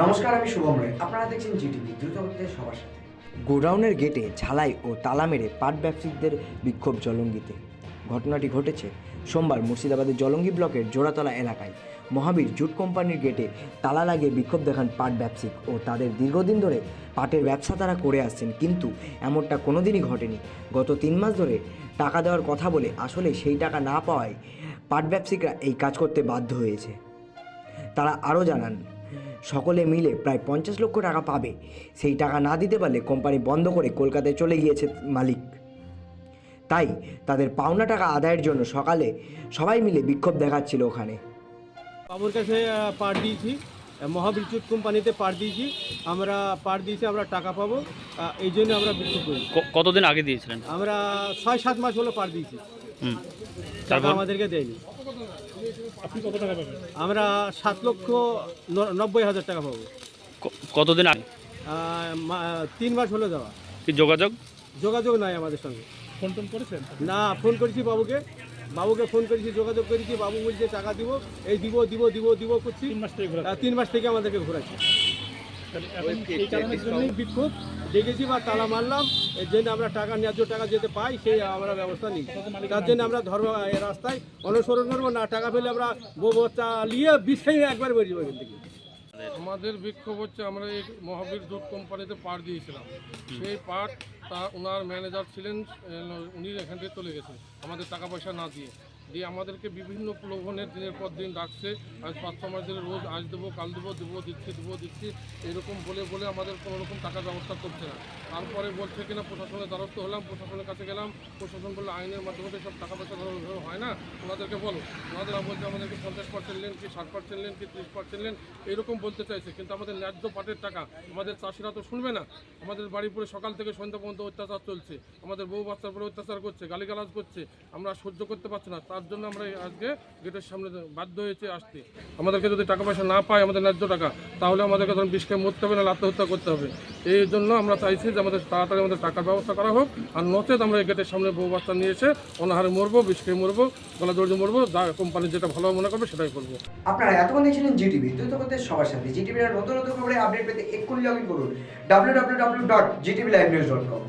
নমস্কার, আমি শুভম রায়। আপনারা দেখছেন জিটিভি দ্রুত সবার সাথে। গোডাউনের গেটে ঝালাই ও তালা মেরে পাট ব্যবসায়ীদের বিক্ষোভ জলঙ্গিতে। ঘটনাটি ঘটেছে সোমবার মুর্শিদাবাদের জলঙ্গি ব্লকের জোড়াতলা এলাকায়। মহাবীর জুট কোম্পানির গেটে তালা লাগিয়ে বিক্ষোভ দেখান পাট ব্যবসায়িক ও তাদের দীর্ঘদিন ধরে পাটের ব্যবসা তারা করে আসছেন, কিন্তু এমনটা কোনোদিনই ঘটেনি। গত তিন মাস ধরে টাকা দেওয়ার কথা বলে আসলে সেই টাকা না পাওয়ায় পাট ব্যবসায়িকরা এই কাজ করতে বাধ্য হয়েছে। তারা আরও জানান সকলে মিলে প্রায় পঞ্চাশ লক্ষ টাকা পাবে। সেই টাকা না দিতে পারলে কোম্পানি বন্ধ করে কলকাতায় চলে গিয়েছে মালিক। তাই তাদের পাওনা টাকা আদায়ের জন্য সকালে সবাই মিলে বিক্ষোভ দেখাচ্ছিল ওখানে। বাবুর কাছে পার দিয়েছি। মহাবিদ্যুৎ কোম্পানিতে পার দিয়েছি। আমরা পার দিয়েছি আমরা টাকা পাবো। এই জন্য আমরা বিক্ষোভ করি কতদিন আগে দিয়েছিলেন? আমরা ছয় সাত মাস হলো পার দিয়েছি। টাকা আমাদেরকে দেয়নি। আমরা সাত লক্ষ নব্বই হাজার টাকা পাবো। ক- কতদিন আগে? মা- তিন মাস হলো দেওয়া কি যোগাযোগ? যোগাযোগ নাই আমাদের সঙ্গে। ফোন টোন করেছেন? না ফোন করেছি বাবুকে। বাবুকে ফোন করেছি যোগাযোগ করেছি। বাবু বলছে টাকা দিব এই দিব দিব দিব দিব করছি। আহ, তিন মাস থেকে আমাদেরকে ঘোরাচ্ছে। এই কারণের জন্যই বিক্ষোভ। দেখেছি বা তালা মারলাম এর জন্য আমরা টাকা ন্যায্য টাকা যেতে পাই সেই আমরা ব্যবস্থা নিই। তার জন্য আমরা ধর্ম এই রাস্তায় অনুসরণ করব না টাকা পেলে আমরা বউ বাচ্চা নিয়ে বিষয়ে একবার বেরিয়ে এখান থেকে। আমাদের বিক্ষোভ হচ্ছে আমরা এই মহাবীর জুট কোম্পানিতে পাট দিয়েছিলাম। সেই পাট তা ওনার ম্যানেজার ছিলেন উনি এখান থেকে চলে গেছে আমাদের টাকা পয়সা না দিয়ে। দিয়ে আমাদেরকে বিভিন্ন প্রলোভনের দিনের পর দিন ডাকছে। আজ পাঁচ ছ মাস ধরে রোজ আজ দেবো, কাল দেবো দেবো, দিচ্ছি দেবো, দিচ্ছি, এরকম বলে বলে আমাদের কোনো রকম টাকার ব্যবস্থা করছে না। তারপরে বলছে কিনা প্রশাসনের দ্বারস্থ হলাম, প্রশাসনের কাছে গেলাম, প্রশাসন বলল আইনের মাধ্যমে সব টাকা পয়সা হয় না। ওনাদেরকে বলো। ওনাদের বলছে আমাদেরকে পঞ্চাশ পার্সেন্ট নেন কি, ষাট পার্সেন্ট নেন কি, ত্রিশ পার্সেন্ট নেন এরকম বলতে চাইছে। কিন্তু আমাদের ন্যায্য পাটের টাকা আমাদের চাষিরা তো শুনবে না। আমাদের বাড়ির পরে সকাল থেকে সন্ধ্যা পর্যন্ত অত্যাচার চলছে। আমাদের বউ বাচ্চার পরে অত্যাচার করছে, গালিগালাজ করছে। আমরা সহ্য করতে পারছি না। তার জন্য আমরা আজকে গেটের সামনে বাধ্য হয়েছে আসতে। আমাদেরকে যদি টাকা পয়সা না পায় আমাদের ন্যায্য টাকা, তাহলে আমাদেরকে ধরুন বিষকে মরতে হবে না আত্মহত্যা করতে হবে। এই জন্য আমরা চাইছি যে আমাদের তাড়াতাড়ি আমাদের টাকার ব্যবস্থা করা হোক, আর নচেত আমরা এই গেটের সামনে বউ বাচ্চা নিয়ে এসে অনাহারে মরবো বিষকে মরবো, গলা দৌড়ে মরবো, যা কোম্পানি যেটা ভালো মনে করবে সেটাই করব। আপনারা এতক্ষণ দেখছিলেন জিটিভি দ্রুত হচ্ছে সবার সাথে। জিটিভির নতুন নতুন খবরে আপডেট পেতে এক্ষুনি লগ ইন করুন। W W W dot zeetv live news dot com